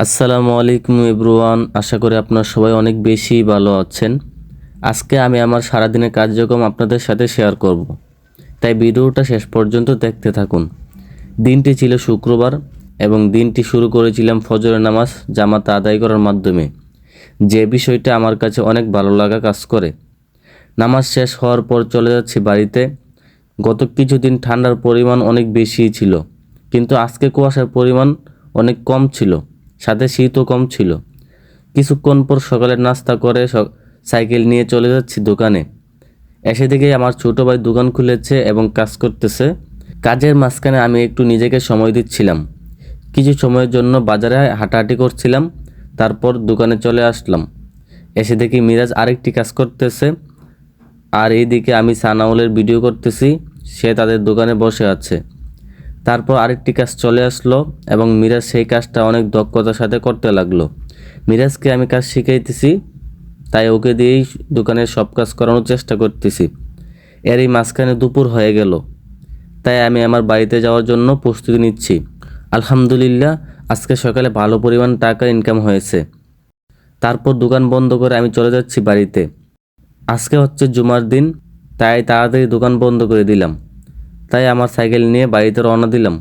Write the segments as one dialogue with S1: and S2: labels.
S1: আসসালামু আলাইকুম এব্রুয়ান আশা করি আপনারা সবাই অনেক বেশি ভালো আছেন। আজকে আমি আমার সারাদিনের কার্যক্রম আপনাদের সাথে শেয়ার করব। তাই ভিডিওটা শেষ পর্যন্ত দেখতে থাকুন। দিনটি ছিল শুক্রবার এবং দিনটি শুরু করেছিলাম ফজরের নামাজ জামাতে আদায় করার মাধ্যমে। যে বিষয়টা আমার কাছে অনেক ভালো লাগা কাজ করে। নামাজ শেষ হওয়ার পর চলে যাচ্ছি বাড়িতে। গত কিছুদিন ঠান্ডার পরিমাণ অনেক বেশি ছিল, কিন্তু আজকে কুয়াশার পরিমাণ অনেক কম ছিল। সাথে শীতও কম ছিল। কিছুক্ষণ পর সকালের নাস্তা করে সাইকেল নিয়ে চলে যাচ্ছি দোকানে। এসে দেখেই আমার ছোট ভাই দোকান খুলেছে এবং কাজ করতেছে। কাজের মাঝখানে আমি একটু নিজেকে সময় দিচ্ছিলাম। কিছু সময়ের জন্য বাজারে হাঁটাহাঁটি করছিলাম, তারপর দোকানে চলে আসলাম। এসে দেখি মিরাজ আরেকটি কাজ করতেছে। আর এইদিকে আমি সানাউলের ভিডিও করতেছি, সে তাদের দোকানে বসে আছে। তারপর আরেকটি কাজ চলে আসলো এবং মিরাজ সেই কাজটা অনেক দক্ষতার সাথে করতে লাগল। মিরাজকে আমি কাজ শিখাইতেছি, তাই ওকে দিয়েই দোকানের সব কাজ করানোর চেষ্টা করতেছি। এরই মাঝখানে দুপুর হয়ে গেল। তাই আমি আমার বাড়িতে যাওয়ার জন্য প্রস্তুতি নিচ্ছি। আলহামদুলিল্লাহ, আজকে সকালে ভালো পরিমাণ টাকা ইনকাম হয়েছে। তারপর দোকান বন্ধ করে আমি চলে যাচ্ছি বাড়িতে। আজকে হচ্ছে জুমার দিন, তাই তাড়াতাড়ি দোকান বন্ধ করে দিলাম। তাই আমার সাইকেল নিয়ে বাড়িতে রওনা দিলাম।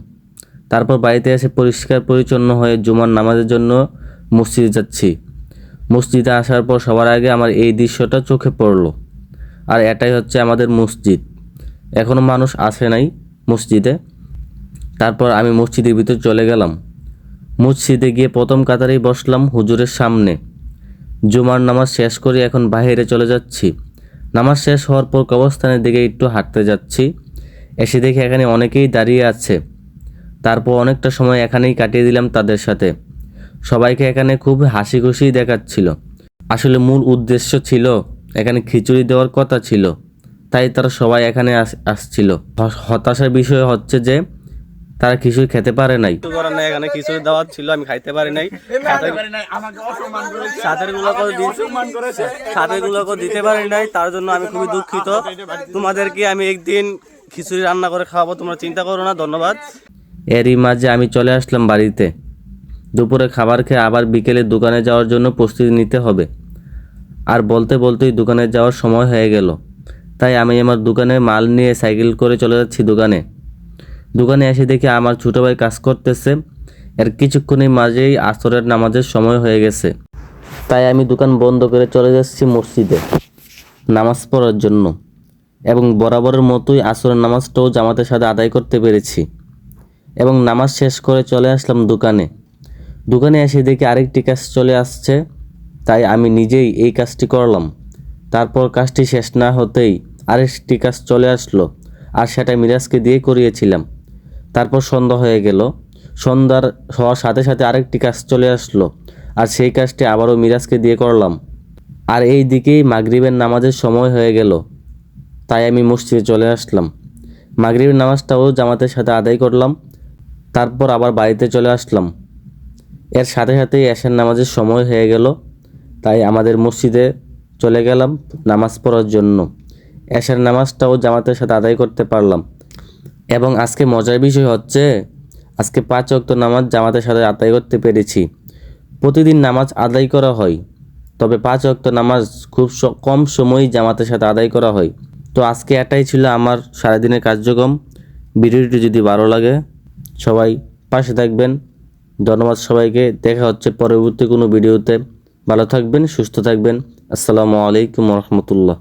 S1: তারপর বাড়িতে এসে পরিষ্কার পরিচ্ছন্ন হয়ে জুমার নামাজের জন্য মসজিদে যাচ্ছি। মসজিদে আসার পর সবার আগে আমার এই দৃশ্যটা চোখে পড়ল। আর এটাই হচ্ছে আমাদের মসজিদ। এখনও মানুষ আসে নাই মসজিদে। তারপর আমি মসজিদের ভিতর চলে গেলাম। মসজিদে গিয়ে প্রথম কাতারেই বসলাম হুজুরের সামনে। জুমার নামাজ শেষ করে এখন বাইরে চলে যাচ্ছি। নামাজ শেষ হওয়ার পর কবরস্থানের দিকে একটু হাঁটতে যাচ্ছি। এসে দেখি এখানে অনেকেই দাঁড়িয়ে আছে। তারপর অনেকটা সময় এখানেই কাটিয়ে দিলাম তাদের সাথে। সবাইকে এখানে খুব হাসি খুশি দেখাচ্ছিল। আসলে মূল উদ্দেশ্য ছিল এখানে খিচুড়ি দেওয়ার কথা ছিল, তাই তারা সবাই এখানে আস- আসছিল। হতাশার বিষয় হচ্ছে যে তারা কিছুই খেতে পারে নাই।
S2: এখানে কিছু দেওয়ার ছিল, আমি খাইতে পারি নাই। সাথের গুলোকে দিতে পারি নাই, তার জন্য আমি খুবই দুঃখিত। তোমাদেরকে আমি একদিন খিচুড়ি রান্না করে খাওয়াবো, তোমরা চিন্তা করো না, ধন্যবাদ।
S1: এরই মাঝে আমি চলে আসলাম বাড়িতে। দুপুরে খাবার খেয়ে আবার বিকেলে দোকানে যাওয়ার জন্য প্রস্তুতি নিতে হবে। আর বলতে বলতেই দোকানে যাওয়ার সময় হয়ে গেল। তাই আমি আমার দোকানে মাল নিয়ে সাইকেল করে চলে যাচ্ছি দোকানে। দোকানে এসে দেখি আমার ছোটো ভাই কাজ করতেছে। এর কিছুক্ষণের মাঝেই আসরের নামাজের সময় হয়ে গেছে। তাই আমি দোকান বন্ধ করে চলে যাচ্ছি মসজিদে, নামাজ পড়ার জন্য। এবং বরাবরের মতোই আসরের নামাজটাও জামাতের সাথে আদায় করতে পেরেছি। এবং নামাজ শেষ করে চলে আসলাম দোকানে। দোকানে এসে দেখি আরেকটি কাজ চলে আসছে, তাই আমি নিজেই এই কাজটি করলাম। তারপর কাজটি শেষ না হতেই আরেকটি কাজ চলে আসলো, আর সেটা মিরাজকে দিয়ে করিয়েছিলাম। তারপর সন্ধ্যা হয়ে গেল। সন্ধ্যার হওয়ার সাথে সাথে আরেকটি কাজ চলে আসলো, আর সেই কাজটি আবারও মিরাজকে দিয়ে করলাম। আর এই দিকেই মাগরিবের নামাজের সময় হয়ে গেল। তাই আমি মসজিদে চলে আসলাম। মাগরিবের নামাজটাও জামাতের সাথে আদায় করলাম, তারপর আবার বাড়িতে চলে আসলাম। এর সাথে সাথেই এশার নামাজের সময় হয়ে গেল, তাই আমাদের মসজিদে চলে গেলাম নামাজ পড়ার জন্য। এশার নামাজটাও জামাতের সাথে আদায় করতে পারলাম। এবং আজকে মজার বিষয় হচ্ছে, আজকে পাঁচ অক্ত নামাজ জামাতের সাথে আদায় করতে পেরেছি। প্রতিদিন নামাজ আদায় করা হয়, তবে পাঁচ অক্ত নামাজ খুব কম সময়ই জামাতের সাথে আদায় করা হয়। তো আজকে এটাই ছিল আমার সারাদিনের কার্যক্রম। ভিডিওটি যদি ভালো লাগে, সবাই পাশে থাকবেন। ধন্যবাদ সবাইকে। দেখা হচ্ছে পরবর্তী কোনো ভিডিওতে। ভালো থাকবেন, সুস্থ থাকবেন। আসসালামু আলাইকুম রহমতুল্লাহ।